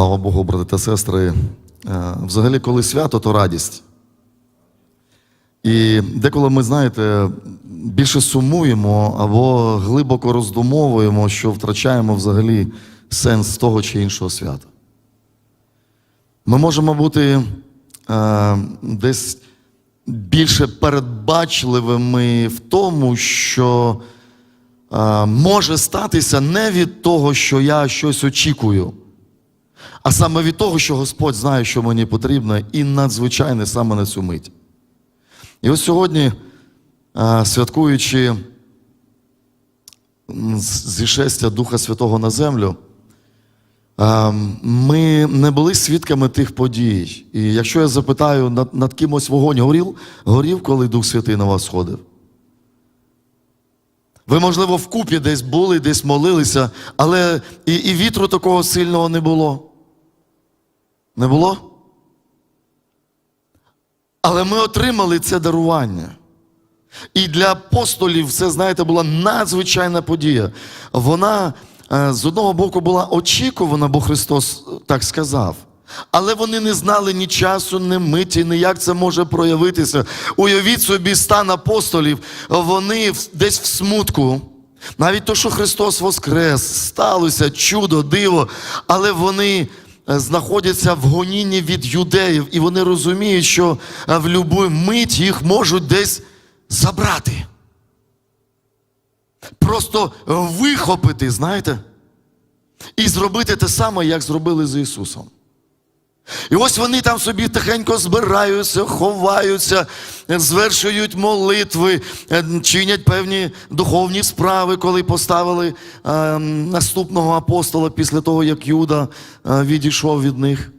Слава Богу, брати та сестри. Е, Взагалі, коли свято, то радість. І деколи ми, знаєте, більше сумуємо або глибоко роздумовуємо, що втрачаємо взагалі сенс того чи іншого свята. Ми можемо бути е, десь більше передбачливими в тому, що е, може статися не від того, що я щось очікую, а саме від того, що Господь знає, що мені потрібно, і надзвичайне саме на цю мить. І ось сьогодні, святкуючи зішестя Духа Святого на землю, ми не були свідками тих подій. І якщо я запитаю, над, над кимось вогонь горів, горів, коли Дух Святий на вас сходив? Ви, можливо, вкупі десь були, десь молилися, але і, і вітру такого сильного не було. Не було? Але ми отримали це дарування. І для апостолів це, знаєте, була надзвичайна подія. Вона е, з одного боку була очікувана, бо Христос е, так сказав. Але вони не знали ні часу, ні миті, ні як це може проявитися. Уявіть собі стан апостолів, вони десь в смутку. Навіть то, що Христос воскрес, сталося чудо, диво, але вони знаходяться в гонінні від юдеїв, і вони розуміють, що е, в будь-яку мить їх можуть десь забрати. Просто вихопити, знаєте, і зробити те саме, як зробили з Ісусом. І ось вони там собі тихенько збираються, ховаються, звершують молитви, е, чинять певні духовні справи, коли поставили е, наступного апостола після того, як Юда е, відійшов від них.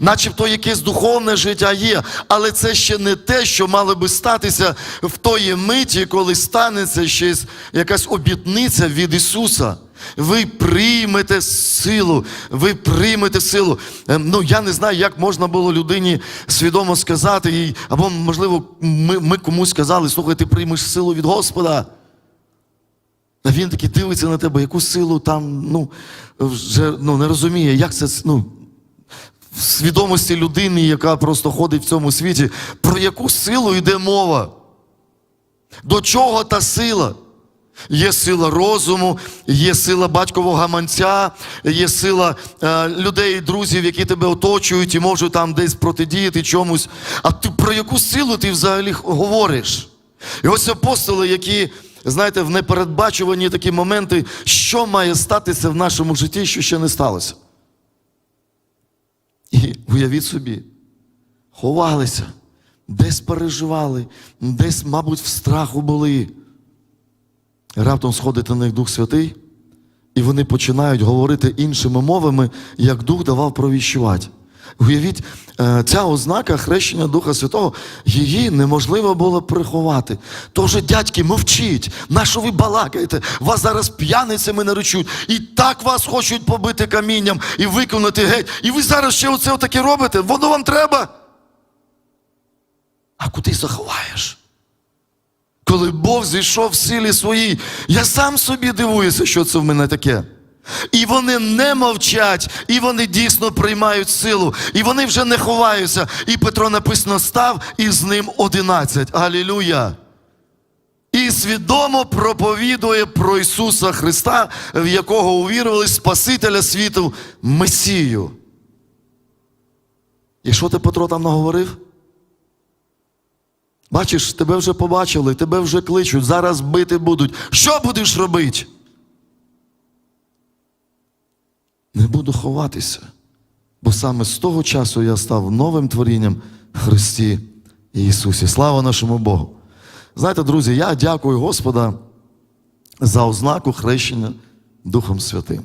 Начебто якесь духовне життя є, але це ще не те, що мало би статися в тої миті, коли станеться щось, якась обітниця від Ісуса. Ви приймете силу, ви приймете силу. Ем, Ну, я не знаю, як можна було людині свідомо сказати, їй, або, можливо, ми, ми комусь сказали, слухай, ти приймеш силу від Господа. А він такий дивиться на тебе, яку силу там, ну, вже ну, не розуміє, як це. ну, в свідомості людини, яка просто ходить в цьому світі, про яку силу йде мова? До чого та сила? Є сила розуму, є сила батькового гаманця, є сила е, людей, друзів, які тебе оточують і можуть там десь протидіяти чомусь. А ти про яку силу ти взагалі говориш? І ось апостоли, які, знаєте, в непередбачувані такі моменти, що має статися в нашому житті, що ще не сталося. І уявіть собі, ховалися, десь переживали, десь, мабуть, в страху були. Раптом сходить на них Дух Святий, і вони починають говорити іншими мовами, як Дух давав провіщувати. Уявіть, е, ця ознака хрещення Духа Святого, її неможливо було приховати. То вже, дядьки, мовчіть, на що ви балакаєте? Вас зараз п'яницями наречуть, і так вас хочуть побити камінням і виконати геть. І ви зараз ще оце отаке робите? Воно вам треба? А куди заховаєш? Коли Бог зійшов в силі своїй, я сам собі дивуюся, що це в мене таке. І вони не мовчать, і вони дійсно приймають силу, і вони вже не ховаються. І Петро написано став, і з ним одинадцять. Алілуя! І свідомо проповідує про Ісуса Христа, в якого увірували Спасителя світу, Месію. І що ти Петро там наговорив? Бачиш, тебе вже побачили, тебе вже кличуть, зараз бити будуть. Що будеш робити? Не буду ховатися, бо саме з того часу я став новим творінням Христі Ісусі. Слава нашому Богу. Знаєте, друзі, я дякую Господа за ознаку хрещення Духом Святим.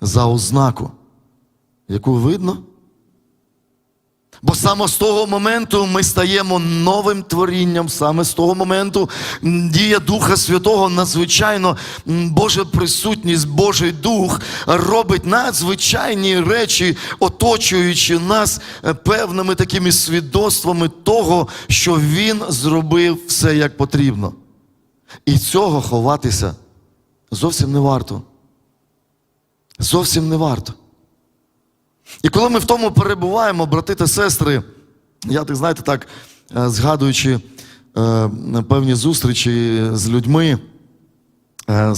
За ознаку, яку видно. Бо саме з того моменту ми стаємо новим творінням, саме з того моменту дія Духа Святого надзвичайно Божа присутність, Божий Дух робить надзвичайні речі, оточуючи нас е, певними такими свідоцтвами того, що Він зробив все як потрібно. І цього ховатися зовсім не варто. Зовсім не варто. І коли ми в тому перебуваємо, брати та сестри, я так знаєте, так е, згадуючи е, певні зустрічі з людьми, е,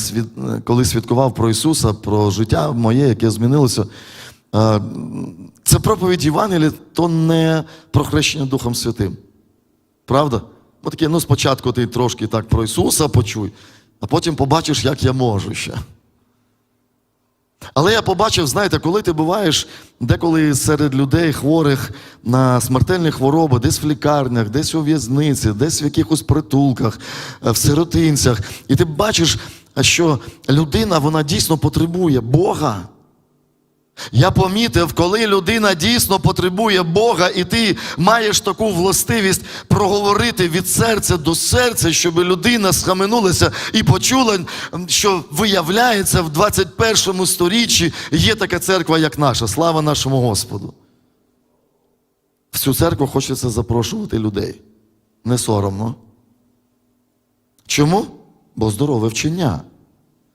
коли свідкував про Ісуса, про життя моє, яке змінилося. Це проповідь Євангелія, то не про хрещення Духом Святим. Правда? Бо таке, ну спочатку ти трошки так про Ісуса почуй, а потім побачиш, як я можу ще. Але я побачив, знаєте, коли ти буваєш деколи серед людей хворих на смертельні хвороби, десь в лікарнях, десь у в'язниці, десь в якихось притулках, е, в сиротинцях, і ти бачиш, що людина вона дійсно потребує Бога. Я помітив, коли людина дійсно потребує Бога, і ти маєш таку властивість проговорити від серця до серця, щоб людина схаменулася і почула, що виявляється в 21 сторіччі є така церква, як наша. Слава нашому Господу. В цю церкву хочеться запрошувати людей. Не соромно. Чому? Бо здорове вчення.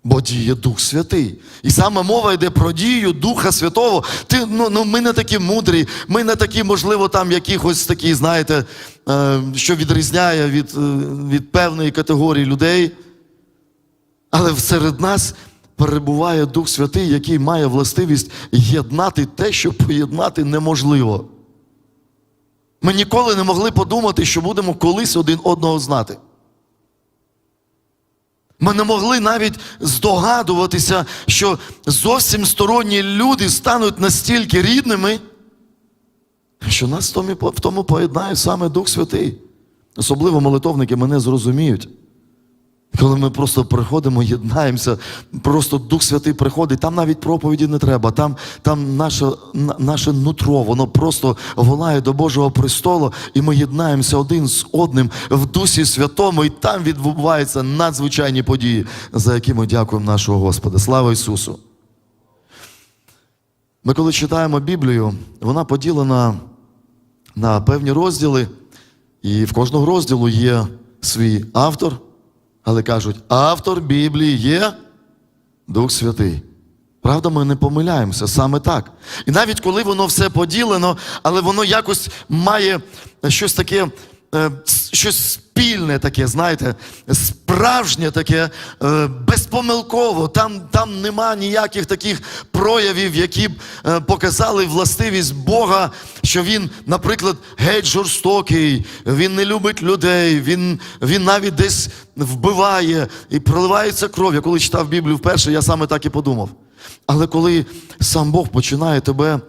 Бо діє Дух Святий. І саме мова йде про дію Духа Святого. Ти, ну, ну, ми не такі мудрі, ми не такі, можливо, там якихось такі, знаєте, е, що відрізняє від, е, від певної категорії людей. Але серед нас перебуває Дух Святий, який має властивість єднати те, що поєднати неможливо. Ми ніколи не могли подумати, що будемо колись один одного знати. Ми не могли навіть здогадуватися, що зовсім сторонні люди стануть настільки рідними, що нас в тому, поєднає саме Дух Святий. Особливо молитовники мене зрозуміють. Коли ми просто приходимо, єднаємося, просто Дух Святий приходить, там навіть проповіді не треба, там, там наше, наше нутро, воно просто волає до Божого престолу, і ми єднаємося один з одним в Дусі Святому, і там відбуваються надзвичайні події, за які ми дякуємо нашого Господа. Слава Ісусу! Ми коли читаємо Біблію, вона поділена на певні розділи, і в кожного розділу є свій автор. Але кажуть, автор Біблії є Дух Святий. Правда, ми не помиляємося саме так. І навіть коли воно все поділено, але воно якось має щось таке, е, щось спільне таке, знаєте, справжнє таке, е, безпомилково. Там, там нема ніяких таких проявів, які б е, показали властивість Бога, що він, наприклад, геть жорстокий, він не любить людей, він, він навіть десь вбиває і проливається кров. Я коли читав Біблію вперше, я саме так і подумав. Але коли сам Бог починає тебе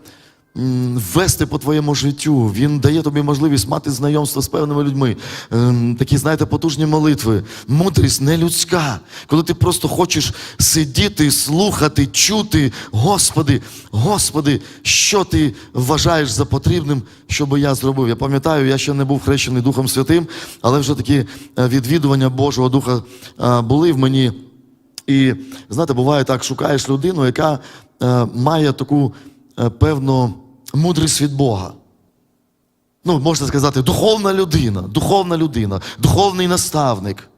вести по твоєму життю, Він дає тобі можливість мати знайомство з певними людьми, ем, такі, знаєте, потужні молитви, мудрість не людська, коли ти просто хочеш сидіти, слухати, чути, Господи, Господи, що ти вважаєш за потрібним, щоб я зробив. Я пам'ятаю, я ще не був хрещений Духом Святим, але вже такі е, відвідування Божого Духа е, були в мені. І знаєте, буває так, шукаєш людину, яка е, має таку певну мудрість від Бога. Ну, можна сказати, духовна людина, духовна людина, духовний наставник.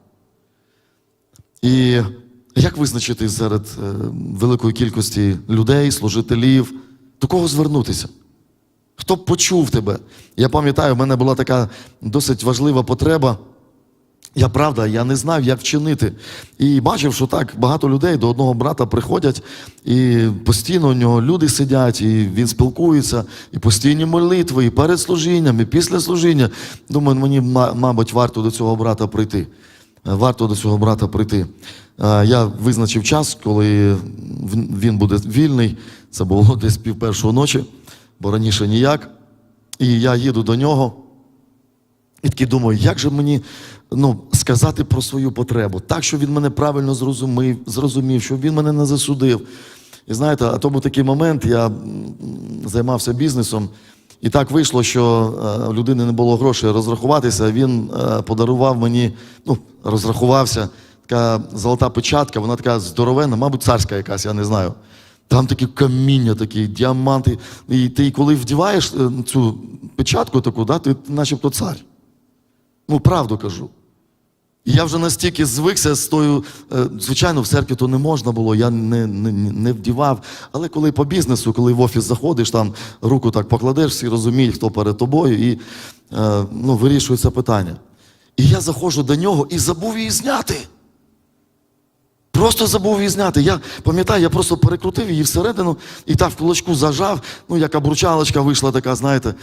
І як визначити серед е, великої кількості людей, служителів, до кого звернутися? Хто б почув тебе? Я пам'ятаю, в мене була така досить важлива потреба. Я правда, я не знав, як вчинити. І бачив, що так багато людей до одного брата приходять, і постійно у нього люди сидять, і він спілкується, і постійні молитви, і перед служінням, і після служіння. Думаю, мені, мабуть, варто до цього брата прийти. Е, Варто до цього брата прийти. Е, Я визначив час, коли він буде вільний. Це було десь пів першої ночі, бо раніше ніяк. І я їду до нього. І такий думаю, як же мені ну, сказати про свою потребу, так, щоб він мене правильно зрозумів, зрозумів, щоб він мене не засудив. І знаєте, а то був такий момент, я займався бізнесом, і так вийшло, що е, у людини не було грошей розрахуватися. Він е, подарував мені, ну, розрахувався, така золота печатка, вона така здоровенна, мабуть, царська якась, я не знаю. Там такі каміння, такі діаманти. І ти коли вдіваєш е, цю печатку таку, да, ти начебто цар. Ну, правду кажу. І я вже настільки звикся з тою, е, звичайно, в церкві то не можна було, я не, не, не вдівав. Але коли по бізнесу, коли в офіс заходиш, там руку так покладеш, всі розуміють, хто перед тобою, і е, ну, вирішується питання. І я заходжу до нього і забув її зняти. Просто забув її зняти. Я пам'ятаю, я просто перекрутив її всередину і так в кулачку зажав, ну, як обручалочка вийшла така, знаєте,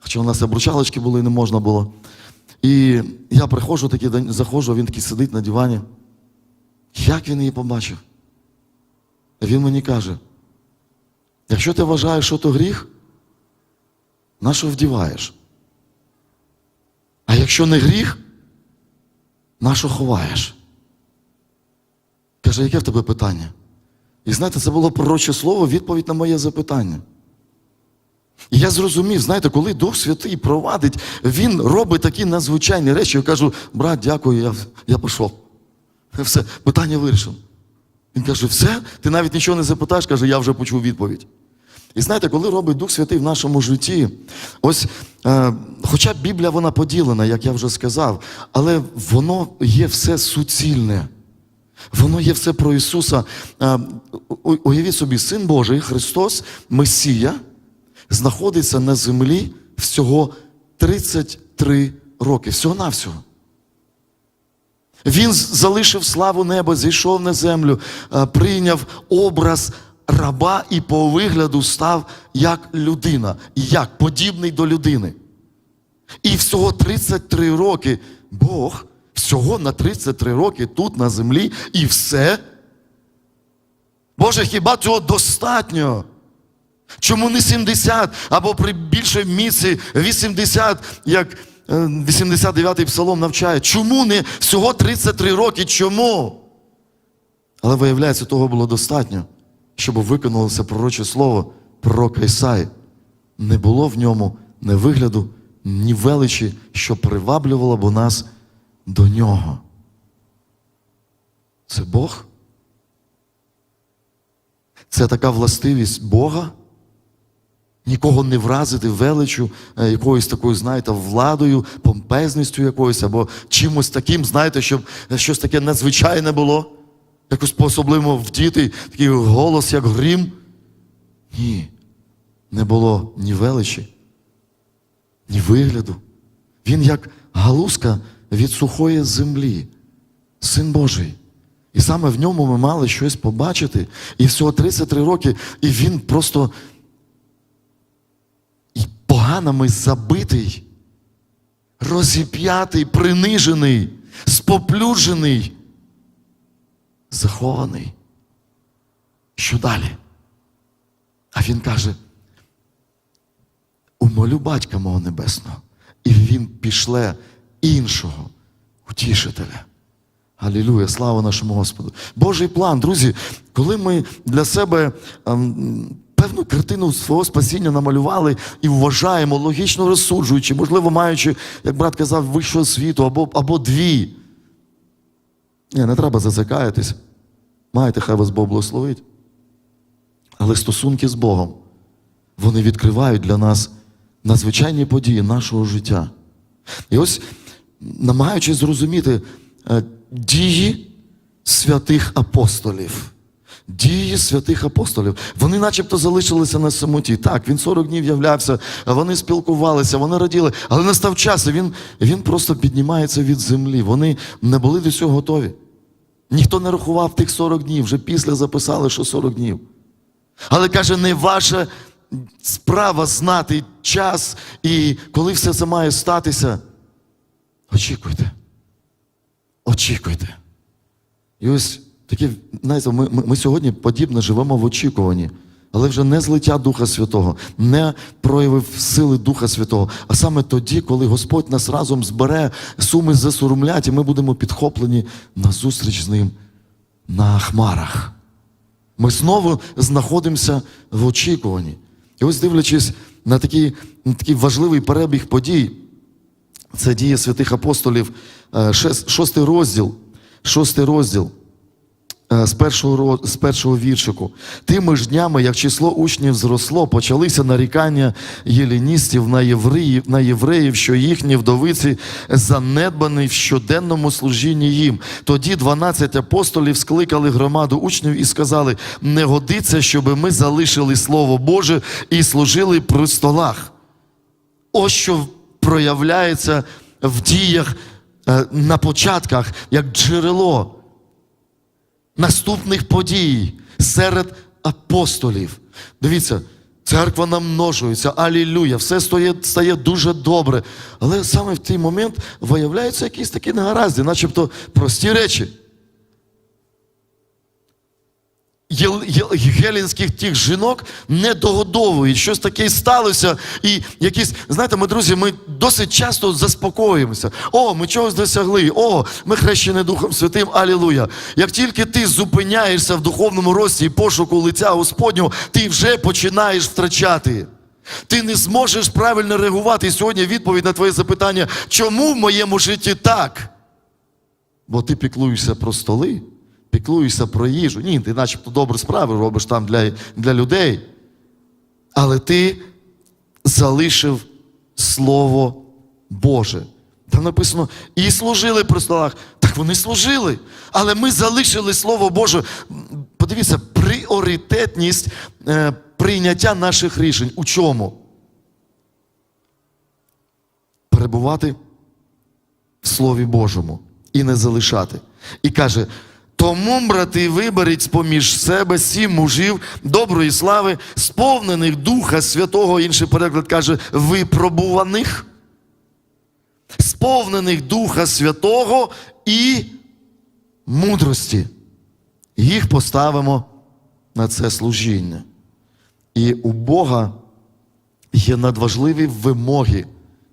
хоча у нас обручалочки були, не можна було. І я приходжу такий, день- заходжу, а він такий сидить на дивані. Як він її побачив? Він мені каже: якщо ти вважаєш, що то гріх, на що вдіваєш? А якщо не гріх, на що ховаєш? Каже, яке в тебе питання? І знаєте, це було пророче слово, відповідь на моє запитання. І я зрозумів, знаєте, коли Дух Святий провадить, він робить такі надзвичайні речі. Я кажу, брат, дякую, я, я пішов. Все, питання вирішено. Він каже, все, ти навіть нічого не запитаєш, каже, я вже почув відповідь. І знаєте, коли робить Дух Святий в нашому житті, ось, е, хоча Біблія вона поділена, як я вже сказав, але воно є все суцільне. Воно є все про Ісуса. Е, Уявіть собі, Син Божий, Христос, Месія, знаходиться на землі всього 33 роки. Всього-навсього. Він залишив славу неба, зійшов на землю, е, прийняв образ раба і по вигляду став як людина, як подібний до людини. І всього 33 роки Бог всього на 33 роки тут на землі і все. Боже, хіба цього достатньо? Чому не 70 або при більшій місці 80, як е, 89-й псалом навчає? Чому не всього 33 роки? Чому? Але виявляється, того було достатньо, щоб виконалося пророче слово пророка Ісаї. Не було в ньому ні вигляду, ні величі, що приваблювало б нас до нього. Це Бог? Це така властивість Бога? Нікого не вразити величу, е, якоюсь такою, знаєте, владою, помпезністю якоюсь, або чимось таким, знаєте, щоб щось таке надзвичайне було. Якось по-особливому вдіти, такий голос, як грім. Ні, не було ні величі, ні вигляду. Він як галузка від сухої землі, син Божий. І саме в ньому ми мали щось побачити. І всього 33 роки, і він просто і поганами забитий, розіп'ятий, принижений, споплюджений, захований. Що далі? А він каже: умолю батька мого небесного, і він пішле іншого утішителя. Алілуя, слава нашому Господу. Божий план, друзі, коли ми для себе ем, певну картину свого спасіння намалювали і вважаємо, логічно розсуджуючи, можливо, маючи, як брат казав, вищого світу або, або дві. Ні, не треба зацикаєтесь. Маєте, хай вас Бог благословить. Але стосунки з Богом, вони відкривають для нас надзвичайні події нашого життя. І ось, намагаючись зрозуміти е, дії святих апостолів. Дії святих апостолів. Вони начебто залишилися на самоті. Так, він 40 днів являвся, вони спілкувалися, вони раділи, але настав час, і він, він просто піднімається від землі. Вони не були до цього готові. Ніхто не рахував тих 40 днів, вже після записали, що 40 днів. Але каже, не ваша справа знати час і коли все це має статися. Очікуйте. Очікуйте. І ось такі, знаєте, ми, ми, ми сьогодні подібно живемо в очікуванні, але вже не злиття Духа Святого, не проявив сили Духа Святого, а саме тоді, коли Господь нас разом збере, суми засоромлять, і ми будемо підхоплені на зустріч з ним на хмарах. Ми знову знаходимося в очікуванні. І ось дивлячись на такий, на такий важливий перебіг подій, це дія святих апостолів, е, шостий розділ, шостий розділ. Е, з першого, з першого віршику. Тими ж днями, як число учнів зросло, почалися нарікання єліністів на євреїв, на євреїв, що їхні вдовиці занедбані в щоденному служінні їм. Тоді 12 апостолів скликали громаду учнів і сказали: не годиться, щоб ми залишили Слово Боже і служили при столах. Ось що проявляється в діях е, на початках, як джерело наступних подій серед апостолів. Дивіться, церква намножується, алілюя, все стає, стає дуже добре. Але саме в той момент виявляються якісь такі негаразди, начебто прості речі. Гелінських тих жінок не догодовують, щось таке сталося. І якісь, знаєте, ми, друзі, ми досить часто заспокоюємося. О, ми чогось досягли. О, ми хрещені Духом Святим, алілуя. Як тільки ти зупиняєшся в духовному рості і пошуку лиця Господнього, ти вже починаєш втрачати. Ти не зможеш правильно реагувати. І сьогодні відповідь на твоє запитання, чому в моєму житті так? Бо ти піклуєшся про столи, піклуєшся про їжу. Ні, ти начебто добрі справи робиш там для, для людей. Але ти залишив Слово Боже. Там написано, і служили при столах. Так вони служили. Але ми залишили Слово Боже. Подивіться, пріоритетність е, прийняття наших рішень. У чому? Перебувати в Слові Божому і не залишати. І каже: тому, брати, виберіть з-поміж себе сім мужів доброї слави, сповнених Духа Святого, інший переклад каже, випробуваних, сповнених Духа Святого і мудрості. Їх поставимо на це служіння. І у Бога є надважливі вимоги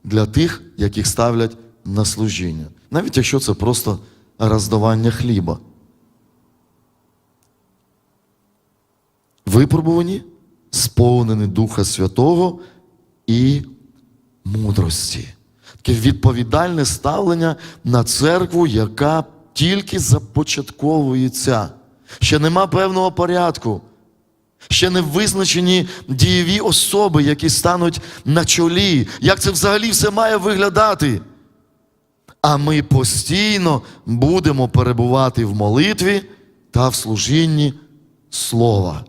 для тих, яких ставлять на служіння. Навіть якщо це просто роздавання хліба. Випробувані, сповнені Духа Святого і мудрості. Таке відповідальне ставлення на церкву, яка тільки започатковується. Ще нема певного порядку. Ще не визначені дієві особи, які стануть на чолі. Як це взагалі все має виглядати? А ми постійно будемо перебувати в молитві та в служінні Слова.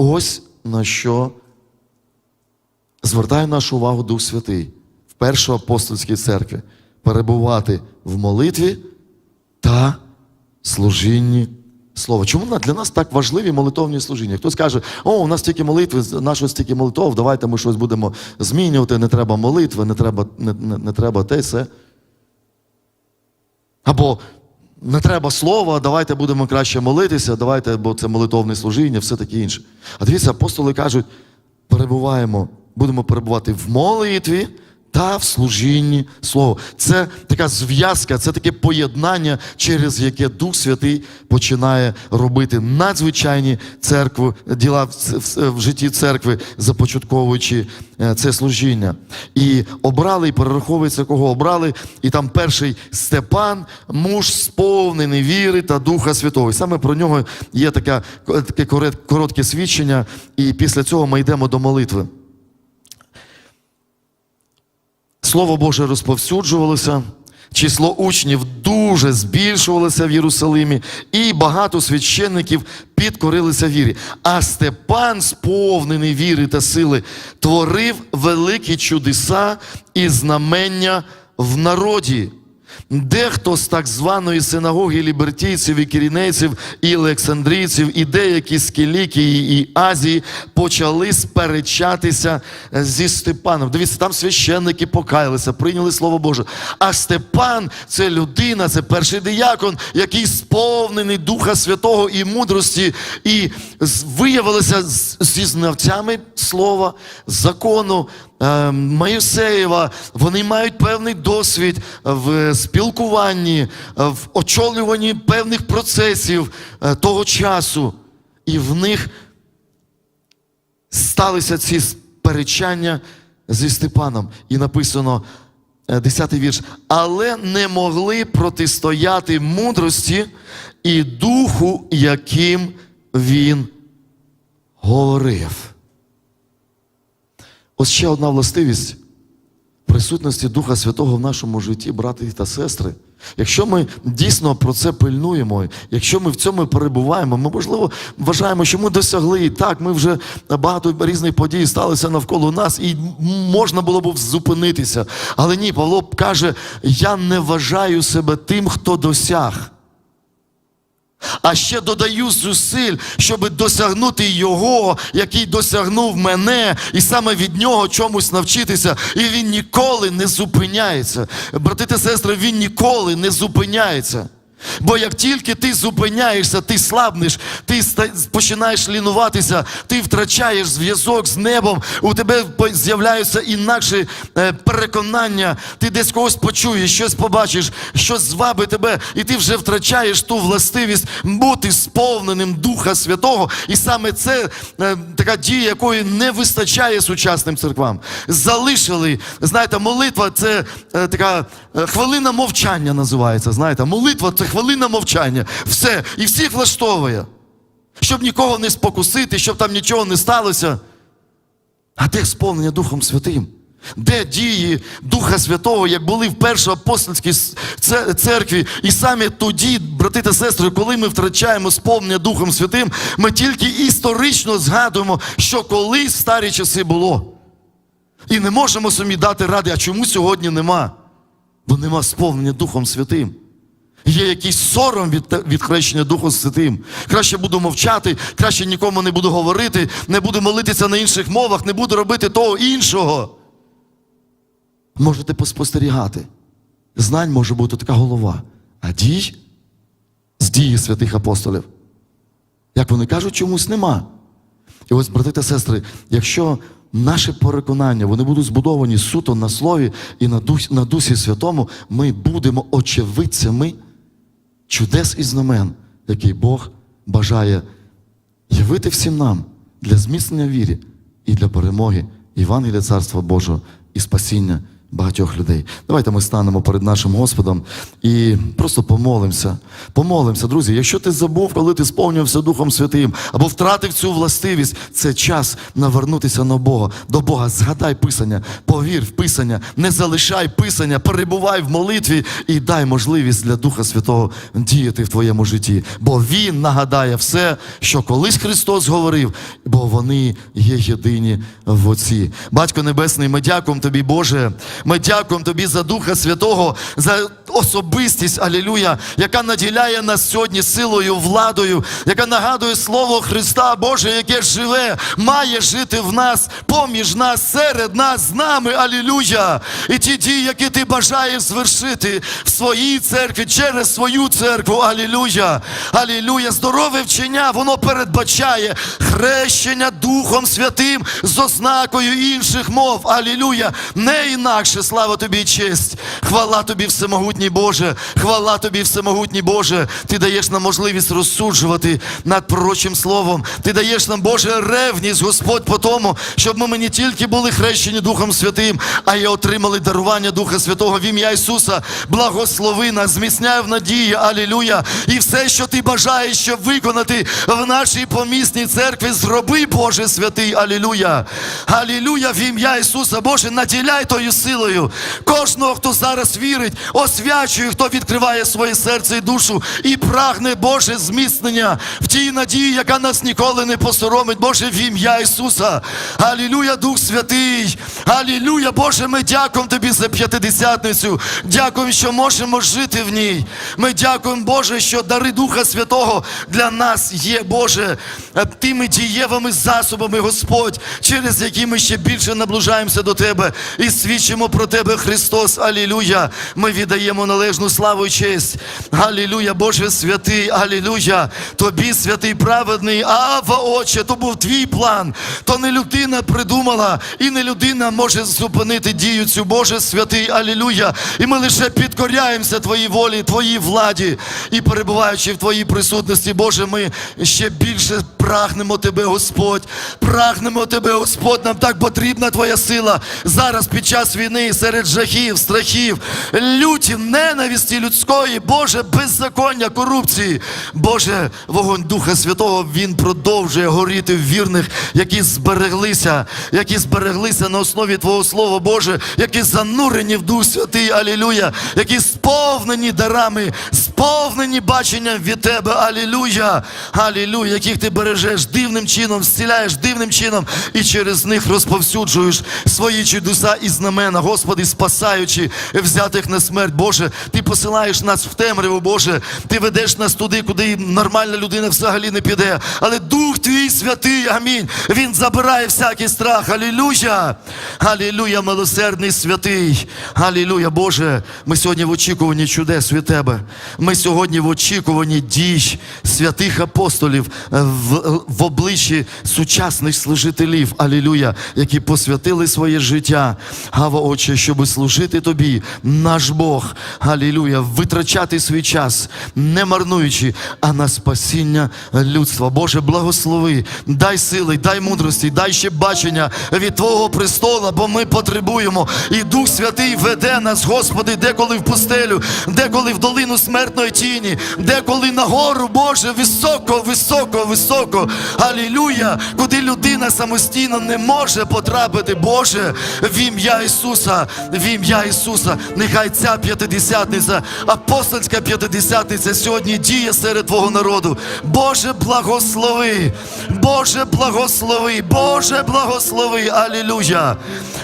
Ось на що звертає нашу увагу Дух Святий в Першій апостольській церкві перебувати в молитві та служінні Слова. Чому для нас так важливі молитовні служіння? Хтось каже, о, у нас стільки молитви, нашого стільки молитов, давайте ми щось будемо змінювати, не треба молитви, не треба, не, не, не треба те, все. Або не треба слова, давайте будемо краще молитися, давайте, бо це молитовне служіння, все таке інше. А дивіться, апостоли кажуть, перебуваємо, будемо перебувати в молитві та в служінні Слова. Це така зв'язка, це таке поєднання, через яке Дух Святий починає робити надзвичайні церкви, діла в, житті церкви, започатковуючи е, це служіння. І обрали, і перераховується, кого обрали. І там перший Степан, муж сповнений віри та Духа Святого. І саме про нього є таке коротке свідчення, і після цього ми йдемо до молитви. Слово Боже розповсюджувалося, число учнів дуже збільшувалося в Єрусалимі, і багато священників підкорилися вірі. А Степан, сповнений віри та сили, творив великі чудеса і знамення в народі. Дехто з так званої синагоги лібертійців і кірінейців і олександрійців, і деякі з Кілікії і Азії почали сперечатися зі Степаном. Дивіться, там священники покаялися, прийняли Слово Боже. А Степан це людина, це перший диякон, який сповнений Духа Святого і мудрості, і виявилися зі знавцями слова, закону. Е, Моїсеєва, вони мають певний досвід в спілкуванні, е, в очолюванні певних процесів е, того часу. І в них сталися ці сперечання зі Степаном. І написано: е, 10 вірш. Але не могли протистояти мудрості і духу, яким він говорив. Ось ще одна властивість присутності Духа Святого в нашому житті, брати та сестри. Якщо ми дійсно про це пильнуємо, якщо ми в цьому перебуваємо, ми, можливо, вважаємо, що ми досягли і так, ми вже багато різних подій сталися навколо нас, і можна було б зупинитися. Але ні, Павло каже: я не вважаю себе тим, хто досяг. А ще додаю зусиль, щоб досягнути його, який досягнув мене, і саме від нього чомусь навчитися. І він ніколи не зупиняється. Брати та сестри, він ніколи не зупиняється. Бо як тільки ти зупиняєшся, ти слабнеш, ти починаєш лінуватися, ти втрачаєш зв'язок з небом, у тебе з'являються інакші е, переконання, ти десь когось почуєш, щось побачиш, щось звабить тебе, і ти вже втрачаєш ту властивість бути сповненим Духа Святого. І саме це е, така дія, якої не вистачає сучасним церквам. Залишили, знаєте, молитва це е, така хвилина мовчання називається. Знаєте, молитва це хвилина мовчання. Все, і всіх влаштовує. Щоб нікого не спокусити, щоб там нічого не сталося. А де сповнення Духом Святим? Де дії Духа Святого, як були в першій апостольській церкві? І саме тоді, брати та сестри, коли ми втрачаємо сповнення Духом Святим, ми тільки історично згадуємо, що колись в старі часи було. І не можемо собі дати ради, а чому сьогодні нема? Бо нема сповнення Духом Святим. Є якийсь сором від, від хрещення Духом Святим. Краще буду мовчати, краще нікому не буду говорити, не буду молитися на інших мовах, не буду робити того іншого. Можете поспостерігати. Знань може бути така голова, а дій з дії святих апостолів. Як вони кажуть, чомусь нема. І ось, брати та сестри, якщо наші переконання вони будуть збудовані суто на слові і на дусі, святому, ми будемо очевидцями чудес і знамен, який Бог бажає явити всім нам для зміцнення вірі і для перемоги Євангелія Царства Божого і спасіння багатьох людей. Давайте ми станемо перед нашим Господом і просто помолимося. Помолимося, друзі. Якщо ти забув, коли ти сповнювався Духом Святим або втратив цю властивість, це час навернутися на Бога, до Бога. Згадай Писання, повір в Писання, не залишай Писання, перебувай в молитві і дай можливість для Духа Святого діяти в твоєму житті. Бо Він нагадає все, що колись Христос говорив, бо вони є єдині в Отці. Батько Небесний, ми дякуємо тобі, Боже. Ми дякуємо тобі за Духа Святого, за особистість, алілюя, яка наділяє нас сьогодні силою, владою, яка нагадує Слово Христа Боже, яке живе, має жити в нас, поміж нас, серед нас, з нами, алілюя. І ті дії, які ти бажаєш звершити в своїй церкві, через свою церкву, алілюя. Алілюя. Здорове вчення, воно передбачає хрещення Духом Святим з ознакою інших мов. Алілюя. Не інакше, слава тобі і честь. Хвала тобі, всемогутній Боже. Хвала тобі, всемогутній Боже. Ти даєш нам можливість розсуджувати над пророчим словом. Ти даєш нам, Боже, ревність, Господь, по тому, щоб ми не тільки були хрещені Духом Святим, а й отримали дарування Духа Святого в ім'я Ісуса. Благослови нас, зміцняй в надії, алілюя. І все, що ти бажаєш, щоб виконати в нашій помісній церкві, зроби, Боже святий, алілюя. Алілюя в ім'я Ісуса, Боже, наділяй тою силою. Кожного, хто зараз вірить, освячує, хто відкриває своє серце і душу і прагне, Боже, зміцнення в тій надії, яка нас ніколи не посоромить, Боже, в ім'я Ісуса. Алілюя, Дух Святий. Алілюя, Боже, ми дякуємо Тобі за п'ятидесятницю. Дякуємо, що можемо жити в ній. Ми дякуємо, Боже, що дари Духа Святого для нас є, Боже, тими дієвими засобами, Господь, через які ми ще більше наближаємося до Тебе і свідчимо про Тебе, Христос. Алілюя. Ми віддаємо належну славу і честь. Алілюя, Боже святий, алілюя. Тобі святий праведний, Ава, Отче, то був твій план. То не людина придумала, і не людина може зупинити дію цю, Боже святий, алілюя. І ми лише підкоряємося Твоїй волі, Твоїй владі. І перебуваючи в Твоїй присутності, Боже, ми ще більше прагнемо Тебе, Господь, прагнемо Тебе, Господь, нам так потрібна Твоя сила. Зараз під час війни, серед жахів, страхів, люті, ненависті людської, Боже, беззаконня, корупції. Боже, вогонь Духа Святого, Він продовжує горіти в вірних, які збереглися, які збереглися на основі Твого Слова, Боже, які занурені в Дух Святий, Алілюя, які сповнені дарами, сповнені баченням від Тебе, Алілюя, Алілюя, яких ти бережеш дивним чином, зціляєш дивним чином і через них розповсюджуєш свої чудеса і знамена, Господи, спасаючи взятих на смерть, Боже, Ти посилаєш нас в темряву, Боже, Ти ведеш нас туди, куди нормальна людина взагалі не піде. Але Дух Твій святий, амінь. Він забирає всякий страх. Алілюя! Алілюя, милосердний святий. Алілюя, Боже. Ми сьогодні в очікуванні чудес від Тебе. Ми сьогодні в очікуванні дій святих апостолів в обличчі сучасних служителів. Алілюя, які посвятили своє життя. Гава, Отче, щоб служити Тобі, наш Бог. Алілюя, витрачати свій час, не марнуючи, а на спасіння людства. Боже, благослови, дай сили, дай мудрості, дай ще бачення від Твого престола, бо ми потребуємо. І Дух Святий веде нас, Господи, деколи в пустелю, деколи в долину смертної тіні, деколи на гору, Боже, високо, високо, високо. Алілюя, куди людина самостійно не може потрапити, Боже, в ім'я Ісуса, в ім'я Ісуса. Нехай ця п'ятидесятниця, апостольська п'ятидесятниця сьогодні діє серед Твого народу. Боже, благослови, Боже, благослови, Боже, благослови. Алілюя.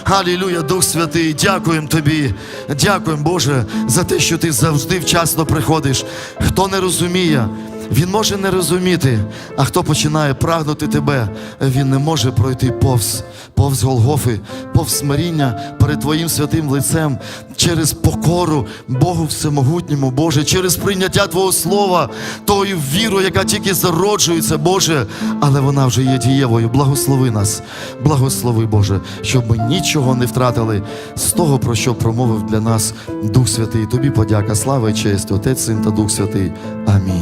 Алілюя, Дух Святий, дякуємо Тобі. Дякуємо, Боже, за те, що Ти завжди вчасно приходиш. Хто не розуміє, він може не розуміти, а хто починає прагнути тебе, він не може пройти повз, повз Голгофи, повз смиріння перед Твоїм святим лицем, через покору Богу Всемогутньому, Боже, через прийняття Твого Слова, тою вірою, яка тільки зароджується, Боже, але вона вже є дієвою. Благослови нас, благослови, Боже, щоб ми нічого не втратили з того, про що промовив для нас Дух Святий. Тобі подяка, слава і честь, Отець, Син та Дух Святий. Амінь.